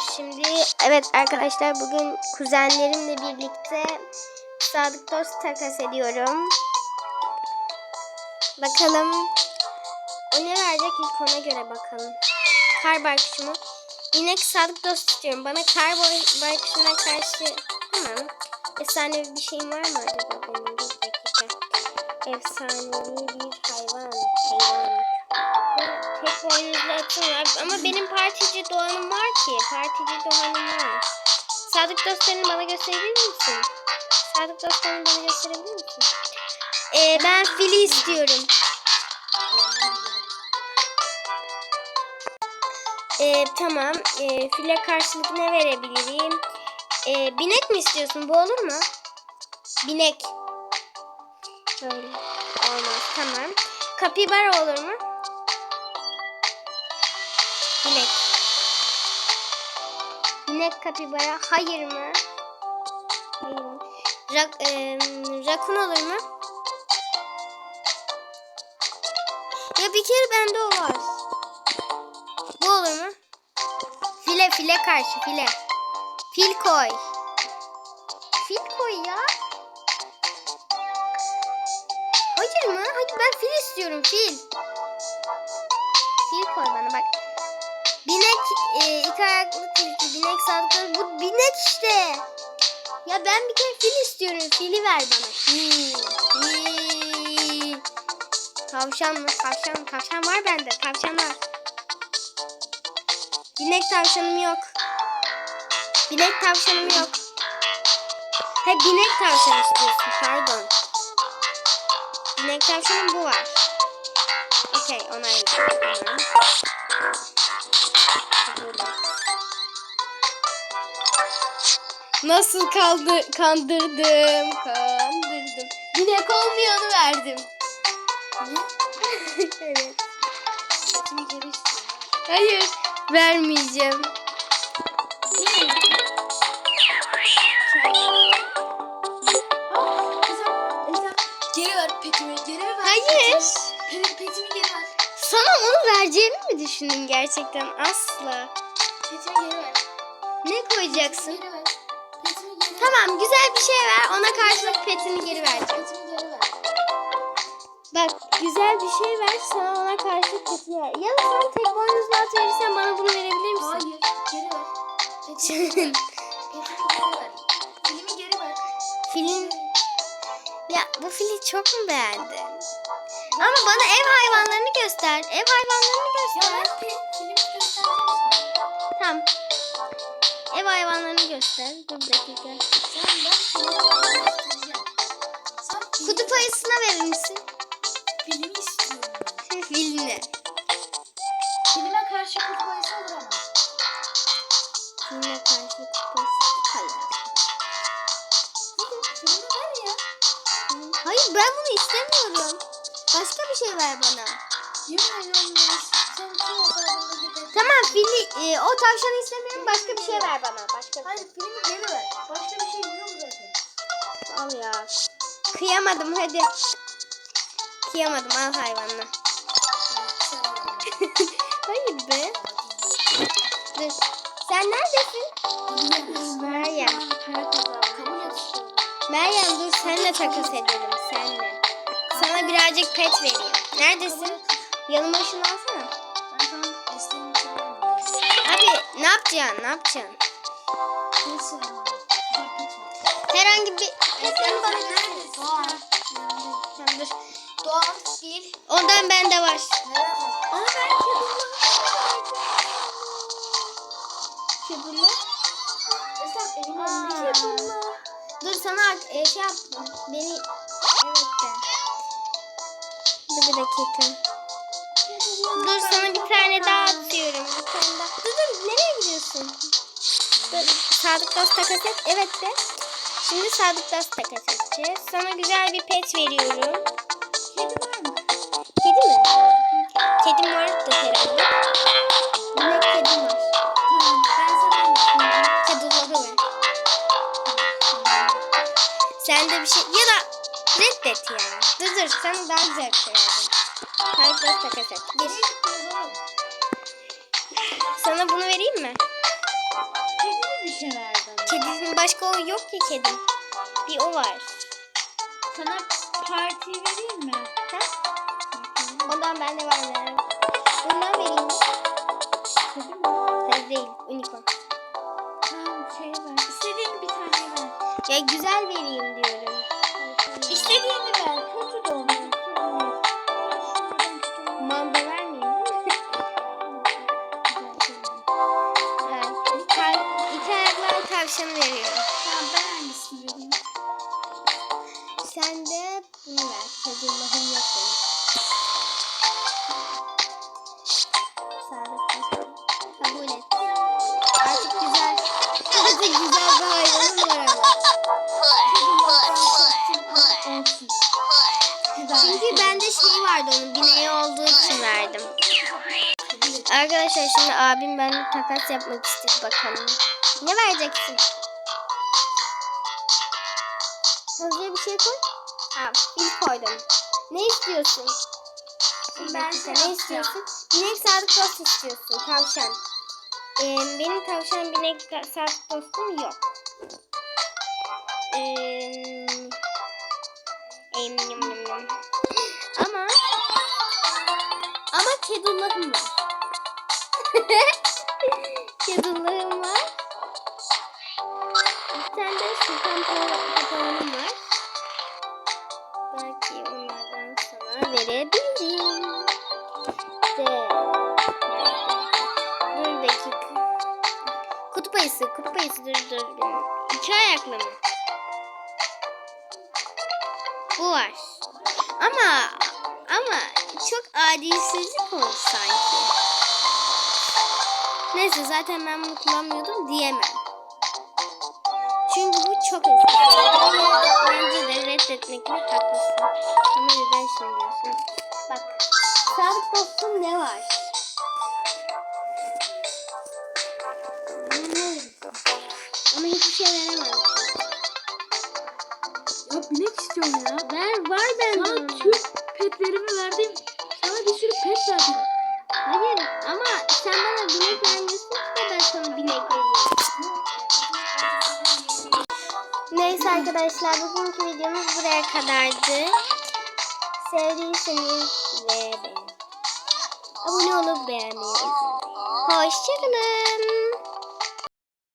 Şimdi evet arkadaşlar bugün kuzenlerimle birlikte Sadık Dost takas ediyorum. Bakalım o ne verecek ilk ona göre bakalım. Kar baykuşumu. İnek Sadık Dost istiyorum. Bana kar baykuşuna karşı tamam. Efsanevi bir şeyim var mı acaba benim? Efsanevi bir hayvan. Hayvan. Tek boynuzlu atım var. Ama benim partici doğanım var ki. Partici doğanım var. Sadık dostlarını bana gösterebilir misin? Sadık dostlarını bana gösterebilir misin? Ee, ben fili istiyorum. Ee, tamam. Ee, file karşılık ne verebilirim? Ee, binek mi istiyorsun? Bu olur mu? Binek. Böyle. Olmaz. Tamam. Kapibara olur mu? Binek. Binek kapibara. Hayır mı? Hayır? Rak, e, rakun olur mu? Ya bir kere bende o var. Bu olur mu? File file karşı file. Fil koy. Fil koy ya. Hayır mı? Hayır ben fil istiyorum fil. Fil koy bana bak. Binek e, iki ayaklı tilki, binek sağlıklı. Bu binek işte. Ya ben bir kere fil istiyorum. Fili ver bana. Fil. Fil. Tavşan mı? Tavşan. Var bende. Tavşan var. Binek tavşanım yok. Binek tavşanım yok. Ha binek tavşan istiyorsun. Pardon. Binek tavşanım bu var. Okey. Burada. Nasıl kaldı kandırdım kandırdım. Binek olmayanı verdim. evet. Hayır vermeyeceğim. Geri ver petimi, geri ver. Hayır. Petimi, petimi vereceğimi mi düşündün gerçekten? Asla. Petimi geri ver. Ne koyacaksın? Geri ver. Petimi geri ver. Tamam güzel bir şey ver. Ona karşılık petini geri vereceğim. Petimi geri ver. Bak güzel bir şey ver sana ona karşılık petini ver. Ya da sen tek boynuzlu at verirsen bana bunu verebilir misin? Hayır, geri ver. Petimi geri ver. Petimi geri ver. Filmi geri ver. Filin... Ya bu fili çok mu beğendin? Ama bana ev hayvanlarını göster. Ev hayvanlarını Ya göster. ben göstereceğim Tamam. Ev hayvanlarını göster. Dur bir dakika. Kutup ayısına verir misin? filmi istiyorum. Filini. Filme karşı kutup ayısı olur ama. Filine karşı kutup ayısı. Ya. Hayır ben bunu istemiyorum. Başka bir şey ver bana. Tamam fili, e, o tavşanı istemiyorum. Başka bir şey ver bana. Başka bir Hayır filmi geri ver. Başka bir şey yok zaten. şey. Al ya. Kıyamadım hadi. Kıyamadım al hayvanla. Hayır be. Dur. Sen neredesin? Meryem. Meryem dur senle takas edelim senle. Birazcık pet vereyim. Neredesin? Yanıma şunu alsana. Abi ne yapacaksın? Ne yapacaksın? Herhangi bir petini bana. Tamam dur. Doğan bir. Ondan bende var. Ama ben önünde Kedullah. Dur sana e, şey yaptım. Beni bir dakika. Dur sana bir tane daha atıyorum. Bir tane daha. Dur dur nereye gidiyorsun? Dur Sadık Dost takas et. Evet de. Şimdi Sadık Dost takas edeceğiz. Sana güzel bir pet veriyorum. Kedi var mı? Kedi mi? Kedim vardı reddet ya. Dur dur sana daha güzel bir şey verdim. Sadık Dost takas et. Bir. Nereye gittiniz oğlum? Sana bunu vereyim mi? başka o yok ki kedi. Bir o var. Sana parti vereyim mi? Ha? Ondan bende var ya. Bundan vereyim. Kedi mi? Hayır değil. Unicorn. Tamam şey ver. İstediğin bir tane ver. Ya güzel vereyim diyorum. Sen de bunu ver. Kedullahım yok benim. Kabul et. Artık güzel. Artık güzel bir hayvanım var ama. Çünkü bende şey vardı onun bineği olduğu için verdim. Arkadaşlar şimdi abim benimle takas yapmak istedi bakalım. Ne vereceksin? Hızlıya bir şey koy. Ha, fil koydum. Ne istiyorsun? Ben şey ne istiyorsun? Binek sadık dost istiyorsun. Tavşan. Ee, benim tavşan binek sadık dostum yok. Ee, em, yum, yum, yum. Ama ama kedullahım var. kedullahım var. Bir tane de sultan pa- papağanım var. Kutup ayısı, kutup ayısı dur. İki ayaklı mı? Bu var. Ama ama çok adilsizlik oldu sanki. Neyse zaten ben bunu kullanmıyordum diyemem. Çünkü bu çok eski. Bence de reddetmekle haklısın. Ama neden şimdi diyorsun? Bak. Sadık dostum ne var? Ama hiçbir şey veremem. Ya binek istiyorum ya. Ver var bende. Sana tüm petlerimi verdim. Sana bir sürü pet verdim. Hayır ama sen bana binek vermiyorsun ki ben sana binek vereyim. Neyse arkadaşlar bugünkü videomuz buraya kadardı. Sevdiyseniz ve beğen. Abone olup beğenmeyi unutmayın. Hoşçakalın.